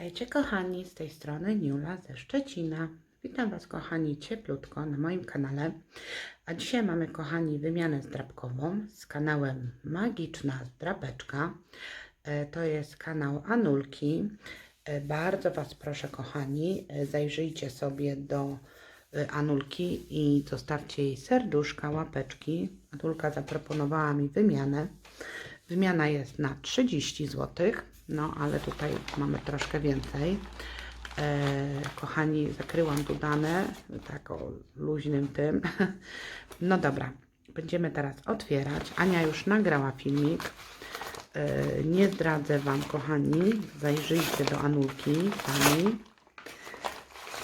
Witajcie kochani, z tej strony Niula ze Szczecina. Witam Was kochani cieplutko na moim kanale. A dzisiaj mamy kochani wymianę zdrabkową z kanałem Magiczna Zdrabeczka. E, To jest kanał Anulki. E, Bardzo Was proszę kochani, e, zajrzyjcie sobie do Anulki i zostawcie jej serduszka, łapeczki. Anulka zaproponowała mi wymianę. Wymiana jest na 30 zł, no ale tutaj mamy troszkę więcej. E, kochani, zakryłam tu dane, tak o luźnym tym. No dobra, będziemy teraz otwierać. Ania już nagrała filmik. E, nie zdradzę Wam, kochani. Zajrzyjcie do Anulki sami.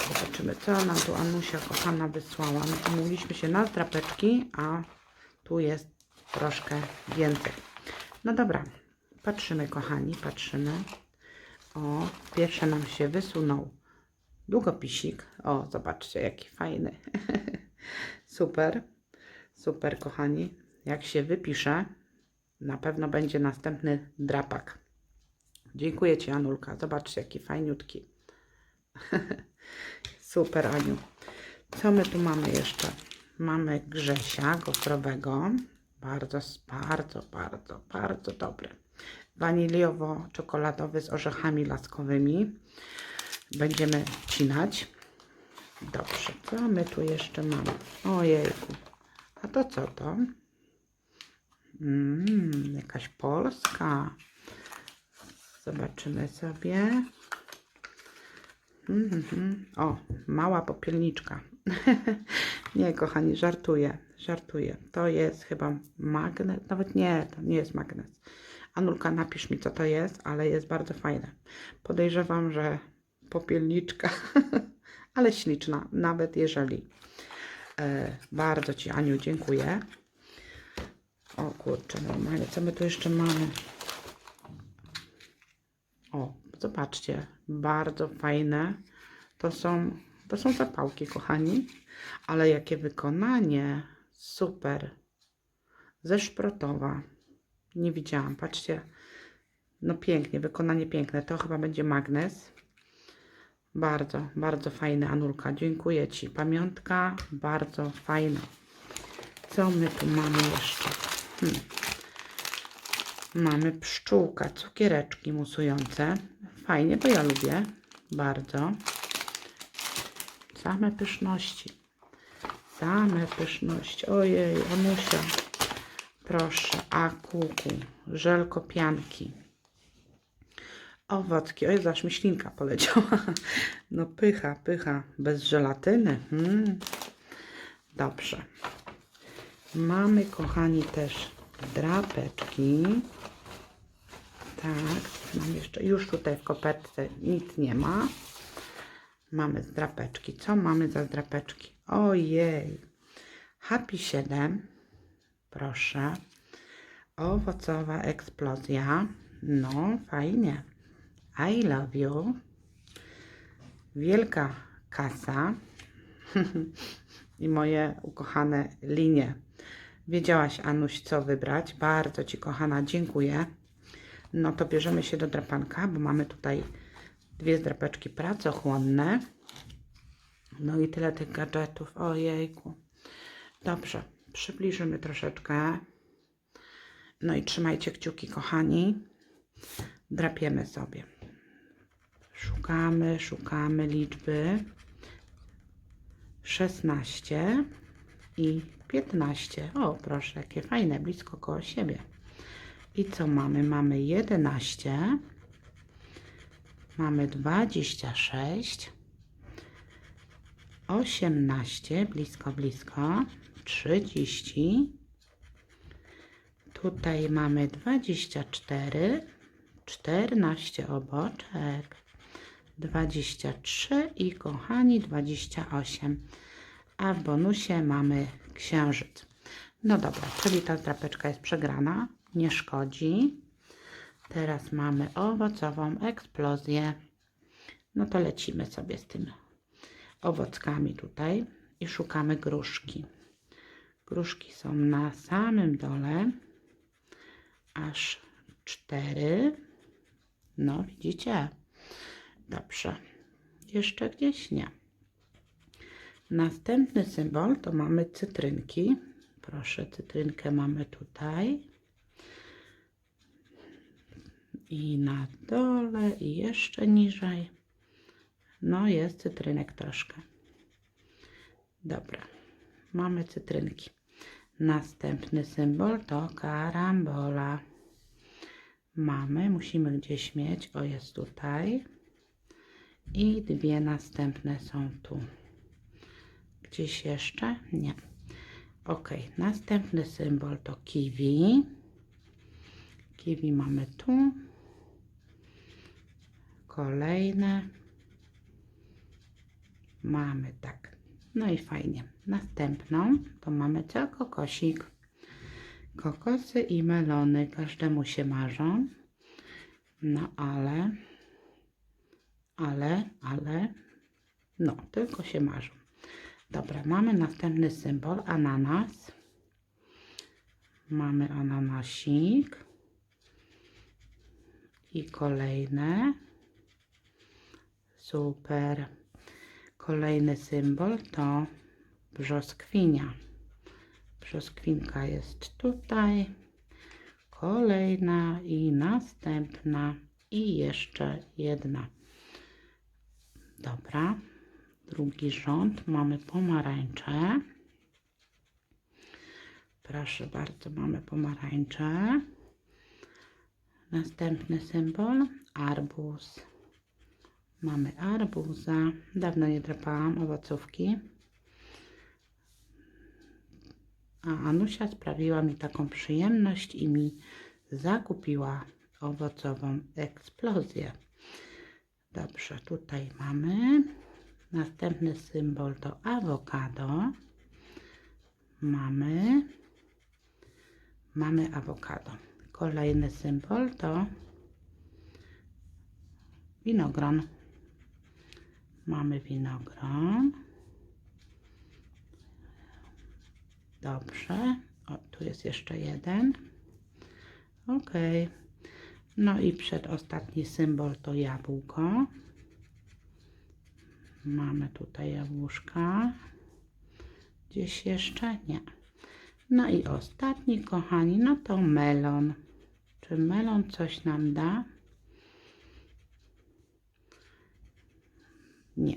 Zobaczymy, co nam tu Anusia kochana wysłała. My umówiliśmy się na zdrapeczki, a tu jest troszkę więcej. No dobra, patrzymy kochani, patrzymy. O, pierwsze nam się wysunął długopisik. O, zobaczcie, jaki fajny. super, super kochani. Jak się wypisze, na pewno będzie następny drapak. Dziękuję Ci Anulka. Zobaczcie, jaki fajniutki. super Aniu. Co my tu mamy jeszcze? Mamy Grzesia gofrowego. Bardzo, bardzo, bardzo, bardzo dobry. Waniliowo-czekoladowy z orzechami laskowymi. Będziemy wcinać. Dobrze, co my tu jeszcze mamy? Ojejku. A to co to? Mm, jakaś polska. Zobaczymy sobie. Mhm. O, mała popielniczka. nie, kochani, żartuję, żartuję. To jest chyba magnes, nawet nie, to nie jest magnes. Anulka, napisz mi, co to jest, ale jest bardzo fajne. Podejrzewam, że popielniczka, ale śliczna, nawet jeżeli. E, bardzo Ci, Aniu, dziękuję. O kurczę, normalnie, co my tu jeszcze mamy? O, zobaczcie, bardzo fajne. To są, to są zapałki, kochani, ale jakie wykonanie, super. Ze szprotowa. Nie widziałam, patrzcie. No pięknie, wykonanie piękne. To chyba będzie magnes. Bardzo, bardzo fajny, Anulka. Dziękuję Ci. Pamiątka bardzo fajna. Co my tu mamy jeszcze? Hmm. Mamy pszczółka, cukiereczki musujące. Fajnie, bo ja lubię. Bardzo. Same pyszności. Same pyszności. Ojej, Anusia. Proszę, a kuku, żelko pianki. Owocki. Oj, zaś mi ślinka poleciała. No pycha, pycha. Bez żelatyny. Hmm. Dobrze. Mamy, kochani, też drapeczki. Tak, mam jeszcze, już tutaj w kopertce nic nie ma. Mamy zdrapeczki. Co mamy za zdrapeczki? Ojej. Happy 7. Proszę. Owocowa eksplozja. No, fajnie. I love you. Wielka kasa. I moje ukochane linie. Wiedziałaś, Anuś, co wybrać. Bardzo Ci, kochana, dziękuję. No to bierzemy się do drapanka, bo mamy tutaj dwie zdrapeczki pracochłonne. No i tyle tych gadżetów. Ojejku. Dobrze, przybliżymy troszeczkę. No i trzymajcie kciuki, kochani. Drapiemy sobie. Szukamy, szukamy liczby 16 i 15. O, proszę, jakie fajne, blisko koło siebie. I co mamy? Mamy 11. Mamy 26. 18, blisko, blisko. 30. Tutaj mamy 24. 14 oboczek. 23 i kochani 28. A w bonusie mamy księżyc. No dobra, czyli ta drapeczka jest przegrana. Nie szkodzi. Teraz mamy owocową eksplozję. No to lecimy sobie z tym owockami tutaj i szukamy gruszki. Gruszki są na samym dole. Aż cztery. No, widzicie? Dobrze. Jeszcze gdzieś nie. Następny symbol to mamy cytrynki. Proszę, cytrynkę mamy tutaj. I na dole, i jeszcze niżej. No, jest cytrynek troszkę. Dobra, mamy cytrynki. Następny symbol to karambola. Mamy, musimy gdzieś mieć. O, jest tutaj. I dwie następne są tu. Gdzieś jeszcze? Nie. Ok, następny symbol to kiwi. Kiwi mamy tu. Kolejne. Mamy tak. No i fajnie. Następną to mamy co? Kokosik. Kokosy i melony każdemu się marzą. No ale, ale, ale, no tylko się marzą. Dobra, mamy następny symbol, ananas. Mamy ananasik. I kolejne. Super. Kolejny symbol to brzoskwinia. Brzoskwinka jest tutaj. Kolejna i następna i jeszcze jedna. Dobra. Drugi rząd mamy pomarańcze. Proszę bardzo, mamy pomarańcze. Następny symbol arbuz. Mamy arbuza. Dawno nie drapałam owocówki. A Anusia sprawiła mi taką przyjemność i mi zakupiła owocową eksplozję. Dobrze, tutaj mamy. Następny symbol to awokado. Mamy. Mamy awokado. Kolejny symbol to winogron. Mamy winogron. Dobrze. O, tu jest jeszcze jeden. Ok. No i przedostatni symbol to jabłko. Mamy tutaj jabłuszka. Gdzieś jeszcze? Nie. No i ostatni, kochani, no to melon. Czy melon coś nam da? Nie,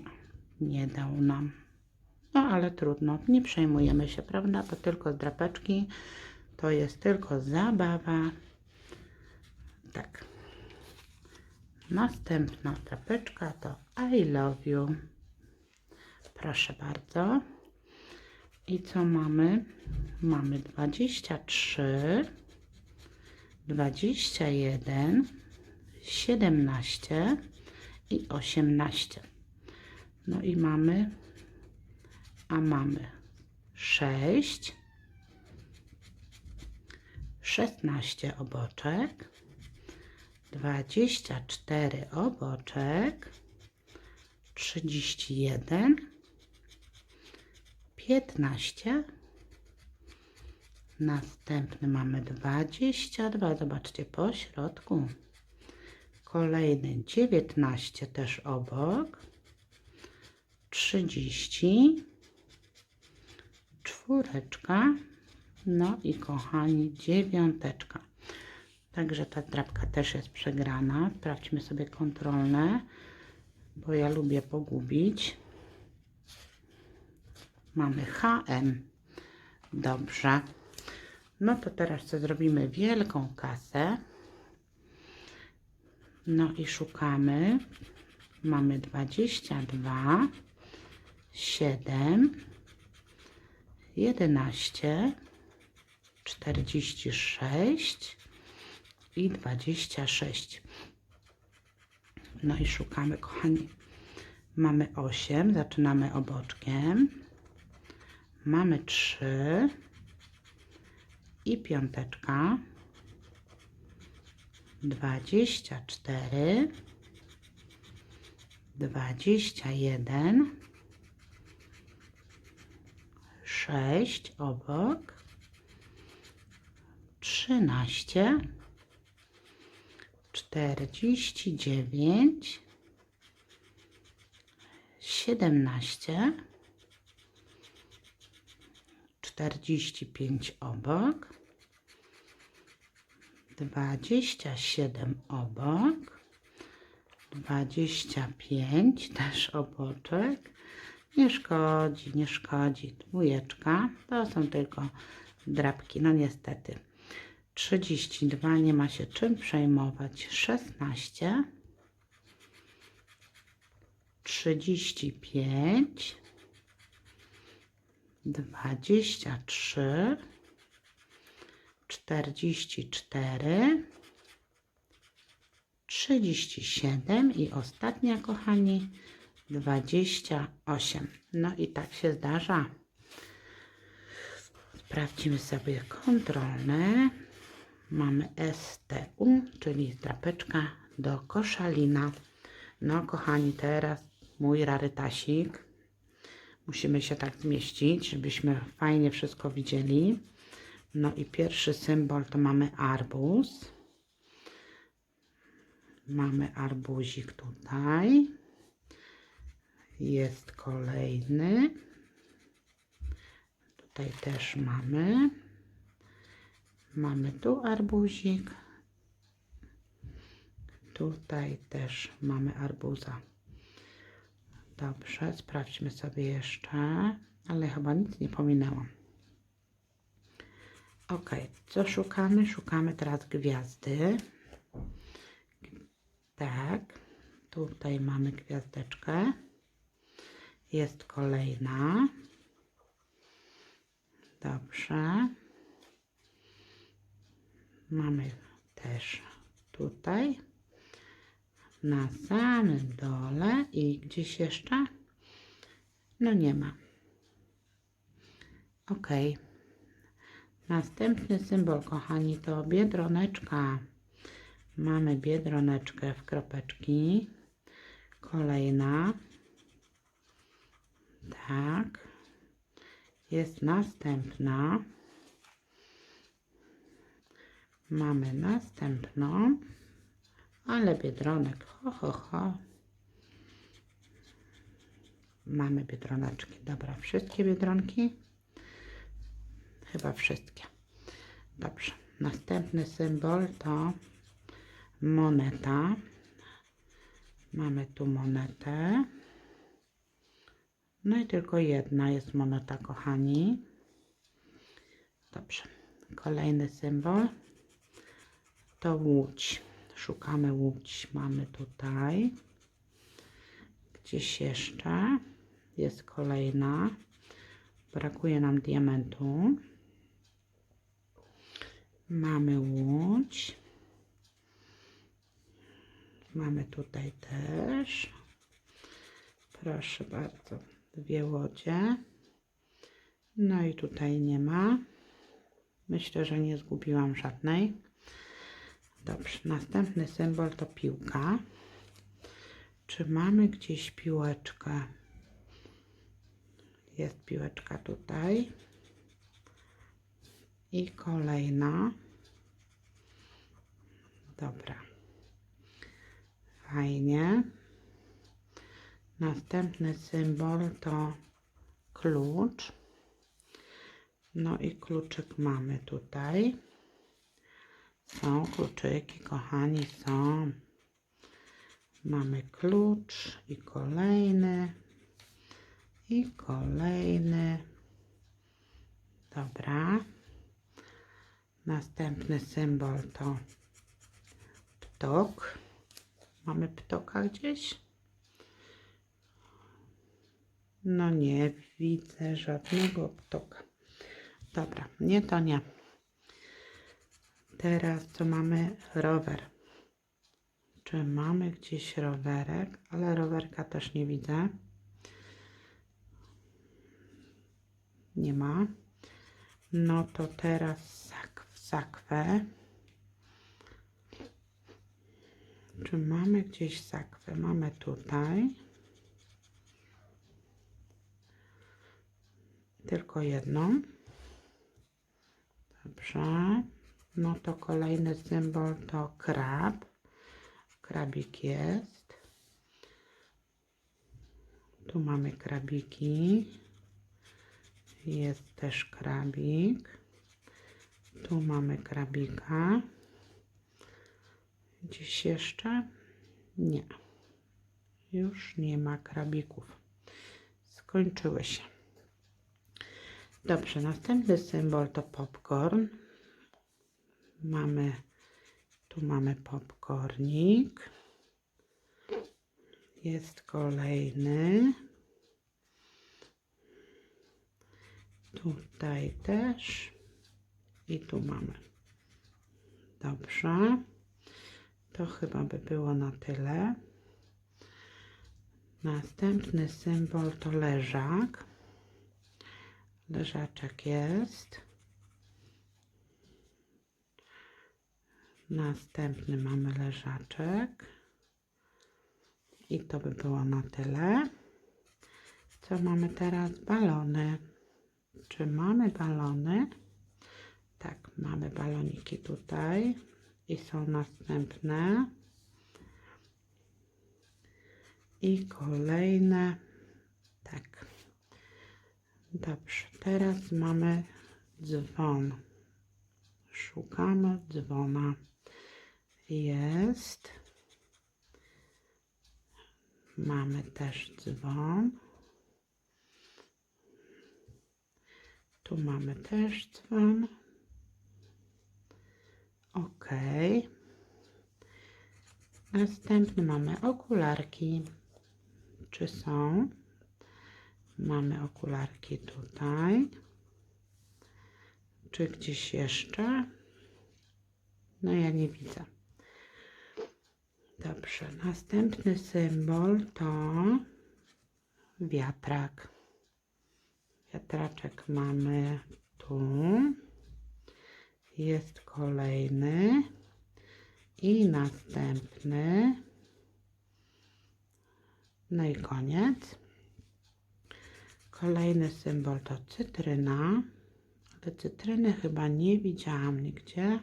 nie dał nam. No ale trudno, nie przejmujemy się, prawda? To tylko drapeczki, to jest tylko zabawa. Tak. Następna drapeczka to I love you. Proszę bardzo. I co mamy? Mamy 23, 21, 17 i 18. No i mamy, a mamy 6, 16 oboczek, 24 oboczek, 31, 15, następny mamy 22, zobaczcie po środku, kolejny 19 też obok, 30, czwóreczka, no i kochani dziewiąteczka. Także ta drapka też jest przegrana. Sprawdźmy sobie kontrolne, bo ja lubię pogubić. Mamy HM. Dobrze. No to teraz co zrobimy? Wielką kasę. No i szukamy. Mamy 22, 7, 11, 46 i 26. No i szukamy, kochani. Mamy 8, zaczynamy oboczkiem. Mamy 3 i piąteczka. 24, 21, 6 obok, 13, 49, 17, 45 obok, 27 obok, 25 też oboczek. Nie szkodzi, nie szkodzi. Dwójeczka, to są tylko drapki, no niestety. 32, nie ma się czym przejmować. 16, 35, 23, 44, 37 i ostatnia, kochani, 28. No i tak się zdarza. Sprawdźmy sobie kontrolne. Mamy STU, czyli drapeczka do koszalina. No, kochani, teraz mój rarytasik. Musimy się tak zmieścić, żebyśmy fajnie wszystko widzieli. No i pierwszy symbol to mamy arbuz. Mamy arbuzik tutaj. Jest kolejny. Tutaj też mamy. Mamy tu arbuzik. Tutaj też mamy arbuza. Dobrze, sprawdźmy sobie jeszcze, ale chyba nic nie pominęłam. Ok, co szukamy? Szukamy teraz gwiazdy. Tak, tutaj mamy gwiazdeczkę. Jest kolejna. Dobrze. Mamy też tutaj na samym dole i gdzieś jeszcze? No nie ma. Ok. Następny symbol, kochani, to biedroneczka. Mamy biedroneczkę w kropeczki. Kolejna. Tak. Jest następna. Mamy następną. Ale biedronek, ho, ho, ho. Mamy biedroneczki. Dobra, wszystkie biedronki? Chyba wszystkie. Dobrze. Następny symbol to moneta. Mamy tu monetę. No i tylko jedna jest moneta, kochani. Dobrze. Kolejny symbol to łódź. Szukamy łódź. Mamy tutaj. Gdzieś jeszcze jest kolejna. Brakuje nam diamentu. Mamy łódź. Mamy tutaj też. Proszę bardzo. Dwie łodzie. No i tutaj nie ma. Myślę, że nie zgubiłam żadnej. Dobrze, następny symbol to piłka. Czy mamy gdzieś piłeczkę? Jest piłeczka tutaj. I kolejna. Dobra. Fajnie. Następny symbol to klucz. No i kluczyk mamy tutaj. Są kluczyki, kochani, są. Mamy klucz i kolejny. I kolejny. Dobra. Następny symbol to ptok. Mamy ptoka gdzieś? No nie widzę żadnego ptoka. Dobra, nie to nie. Teraz co mamy? Rower. Czy mamy gdzieś rowerek? Ale rowerka też nie widzę. Nie ma. No to teraz sak sakwę. Czy mamy gdzieś sakwę? Mamy tutaj. Tylko jedną. Dobrze. No to kolejny symbol to krab. Krabik jest. Tu mamy krabiki. Jest też krabik. Tu mamy krabika. Gdzieś jeszcze? Nie. Już nie ma krabików. Skończyły się. Dobrze, następny symbol to popcorn. Mamy, tu mamy popcornik. Jest kolejny. Tutaj też. I tu mamy. Dobrze. To chyba by było na tyle. Następny symbol to leżak. Leżaczek jest. Następny mamy leżaczek. I to by było na tyle. Co mamy teraz? Balony. Czy mamy balony? Tak, mamy baloniki tutaj. I są następne. I kolejne. Tak. Dobrze, teraz mamy dzwon. Szukamy dzwona. Jest. Mamy też dzwon. Tu mamy też dzwon. Ok. Następny mamy okularki. Czy są? Mamy okularki tutaj. Czy gdzieś jeszcze? No ja nie widzę. Dobrze, następny symbol to wiatrak. Wiatraczek mamy tu. Jest kolejny. I następny. No i koniec. Kolejny symbol to cytryna. Ale cytryny chyba nie widziałam nigdzie.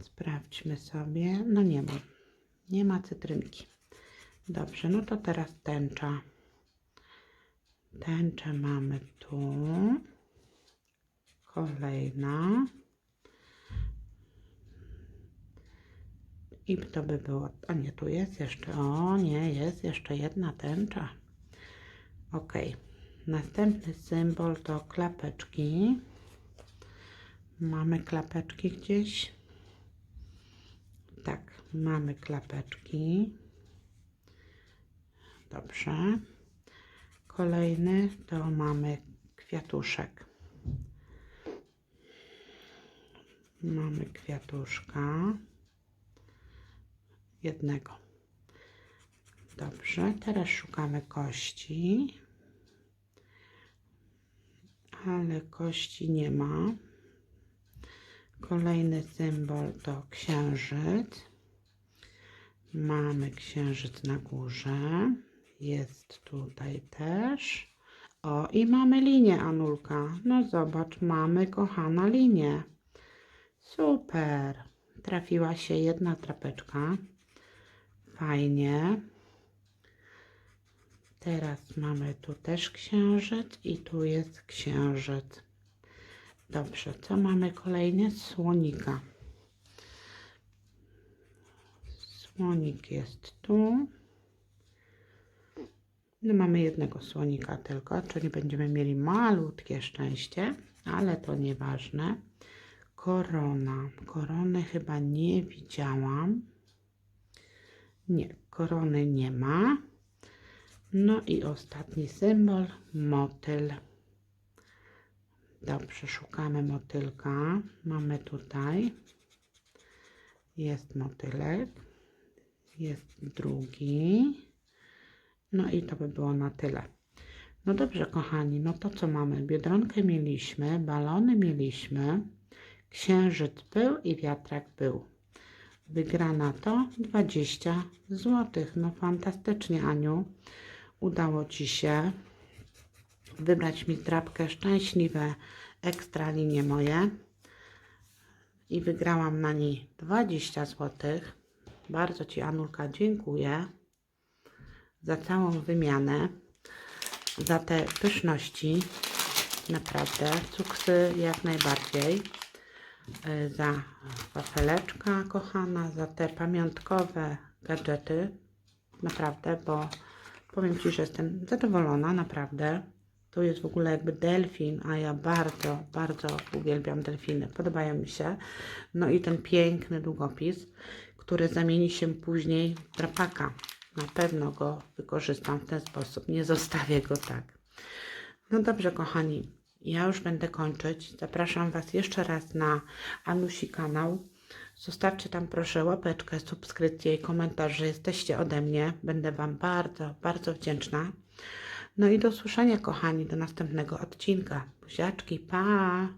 Sprawdźmy sobie. No nie ma. Nie ma cytrynki. Dobrze, no to teraz tęcza. Tęczę mamy tu. Kolejna. I to by było. A nie, tu jest jeszcze. O nie, jest jeszcze jedna tęcza. Ok. Następny symbol to klapeczki. Mamy klapeczki gdzieś. Tak, mamy klapeczki. Dobrze. Kolejny to mamy kwiatuszek. Mamy kwiatuszka. Jednego. Dobrze, teraz szukamy kości. Ale kości nie ma. Kolejny symbol to księżyc. Mamy księżyc na górze. Jest tutaj też. O, i mamy linię, Anulka. No zobacz, mamy kochana linię. Super. Trafiła się jedna trapeczka. Fajnie. Teraz mamy tu też księżyc i tu jest księżyc. Dobrze, co mamy kolejnie? Słonika. Słonik jest tu. No mamy jednego słonika tylko, czyli będziemy mieli malutkie szczęście, ale to nieważne. Korona. Korony chyba nie widziałam. Nie, korony nie ma. No i ostatni symbol, motyl. Dobrze, szukamy motylka. Mamy tutaj. Jest motylek. Jest drugi. No i to by było na tyle. No dobrze, kochani, no to co mamy? Biedronkę mieliśmy, balony mieliśmy, księżyc był i wiatrak był. Wygrana to 20 zł. No fantastycznie, Aniu. Udało Ci się wybrać mi drapkę szczęśliwe ekstra linie moje i wygrałam na niej 20 zł. Bardzo Ci Anulka dziękuję za całą wymianę, za te pyszności. Naprawdę, cuksy jak najbardziej. Y, Za wafeleczka kochana, za te pamiątkowe gadżety. Naprawdę, bo powiem Ci, że jestem zadowolona, naprawdę. Tu jest w ogóle jakby delfin, a ja bardzo, bardzo uwielbiam delfiny. Podobają mi się. No i ten piękny długopis, który zamieni się później w drapaka. Na pewno go wykorzystam w ten sposób. Nie zostawię go tak. No dobrze, kochani. Ja już będę kończyć. Zapraszam Was jeszcze raz na Anusi kanał. Zostawcie tam proszę łapeczkę, subskrypcję i komentarz, że jesteście ode mnie. Będę Wam bardzo, bardzo wdzięczna. No i do usłyszenia, kochani, do następnego odcinka. Buziaczki, pa!